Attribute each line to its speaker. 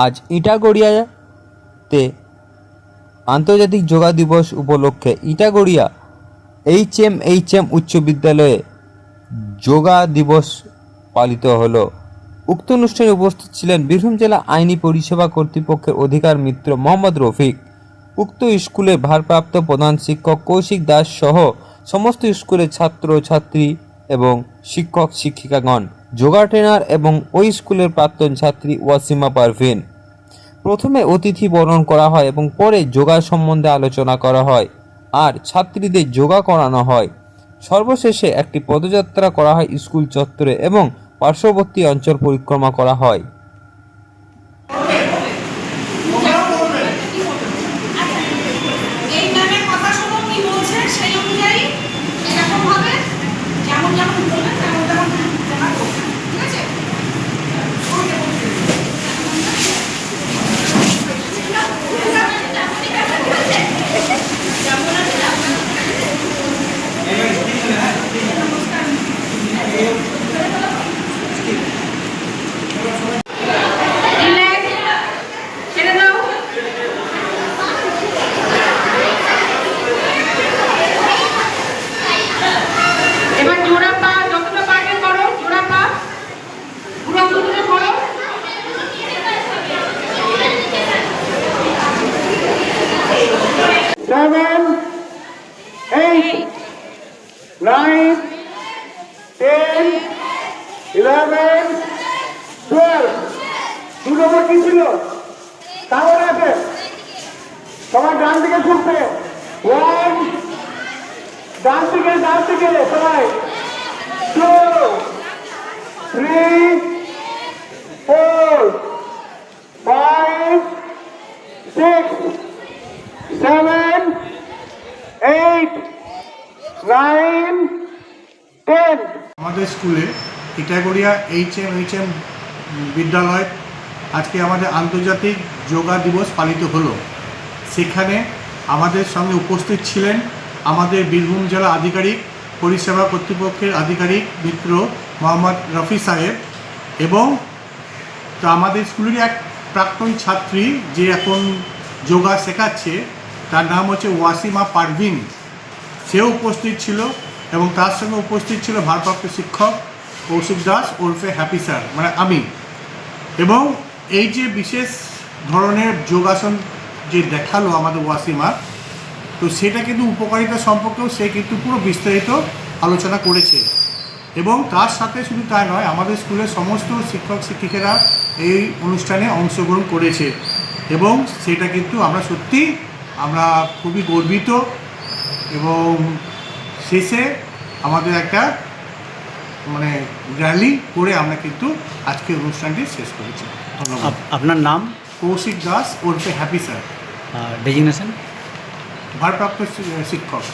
Speaker 1: আজ ইটাগড়িয়াতে আন্তর্জাতিক যোগা দিবস উপলক্ষে Itagaria H M H M উচ্চ বিদ্যালয়ে যোগা দিবস পালিত হলো। উক্ত অনুষ্ঠানে উপস্থিত ছিলেন বীরভূম জেলা আইনি পরিষেবা কর্তৃপক্ষের অধিকার মিত্র মোহাম্মদ রফিক, উক্ত স্কুলের ভারপ্রাপ্ত প্রধান শিক্ষক কৌশিক দাস সহ সমস্ত স্কুলের ছাত্র ছাত্রী এবং শিক্ষক শিক্ষিকাগণ যোগা ট্রেনার এবং ওই স্কুলের প্রাক্তন ছাত্রী ওয়াসিমা পারভিন। প্রথমে অতিথি বরণ করা হয় এবং পরে যোগা সম্বন্ধে আলোচনা করা হয়। আর ছাত্রীদের যোগা করানো হয়। সর্বশেষে একটি পদযাত্রা করা হয় স্কুল চত্বরে এবং পার্শ্ববর্তী অঞ্চল পরিক্রমা করা হয়।
Speaker 2: Seven, eight, nine, ten, eleven, twelve. দু নম্বর কি ছিল? তাহলে আছে। সবাই ডান দিকে ছুটবে ওয়ান ডান দিকে ডান দিকে সবাই। টু থ্রি
Speaker 3: আমাদের স্কুলে Itagaria H M H M বিদ্যালয় আজকে আমাদের আন্তর্জাতিক যোগা দিবস পালিত হলো। সেখানে আমাদের সঙ্গে উপস্থিত ছিলেন আমাদের বীরভূম জেলা আধিকারিক, পরিষেবা কর্তৃপক্ষের আধিকারিক মিত্র মোহাম্মদ রফি সাহেব এবং তো আমাদের স্কুলের এক প্রাক্তন ছাত্রী যে এখন যোগা শেখাচ্ছে তার নাম হচ্ছে ওয়াসিমা পারভিন। সেও উপস্থিত ছিল এবং তার সঙ্গে উপস্থিত ছিল ভারপ্রাপ্ত শিক্ষক কৌশিক দাস ওরফে হ্যাপি স্যার মানে আমি। এবং এই যে বিশেষ ধরনের যোগাসন যে দেখাল আমাদের ওয়াসিমা, তো সেটা কিন্তু উপকারিতা সম্পর্কেও সে কিন্তু পুরো বিস্তারিত আলোচনা করেছে। এবং তার সাথে শুধু তাই নয়, আমাদের স্কুলের সমস্ত শিক্ষক, শিক্ষিকারা এই অনুষ্ঠানে অংশগ্রহণ করেছে। এবং সেটা কিন্তু আমরা সত্যি আমরা খুবই গর্বিত এবং শেষে আমাদের একটা মানে র্যালি করে আমরা কিন্তু আজকের অনুষ্ঠানটি শেষ করেছি। ধন্যবাদ।
Speaker 4: আপনার নাম?
Speaker 3: কৌশিক দাস ওরফে হ্যাপি স্যার।
Speaker 4: ডেজিগনেশন?
Speaker 3: ভারপ্রাপ্ত শিক্ষক।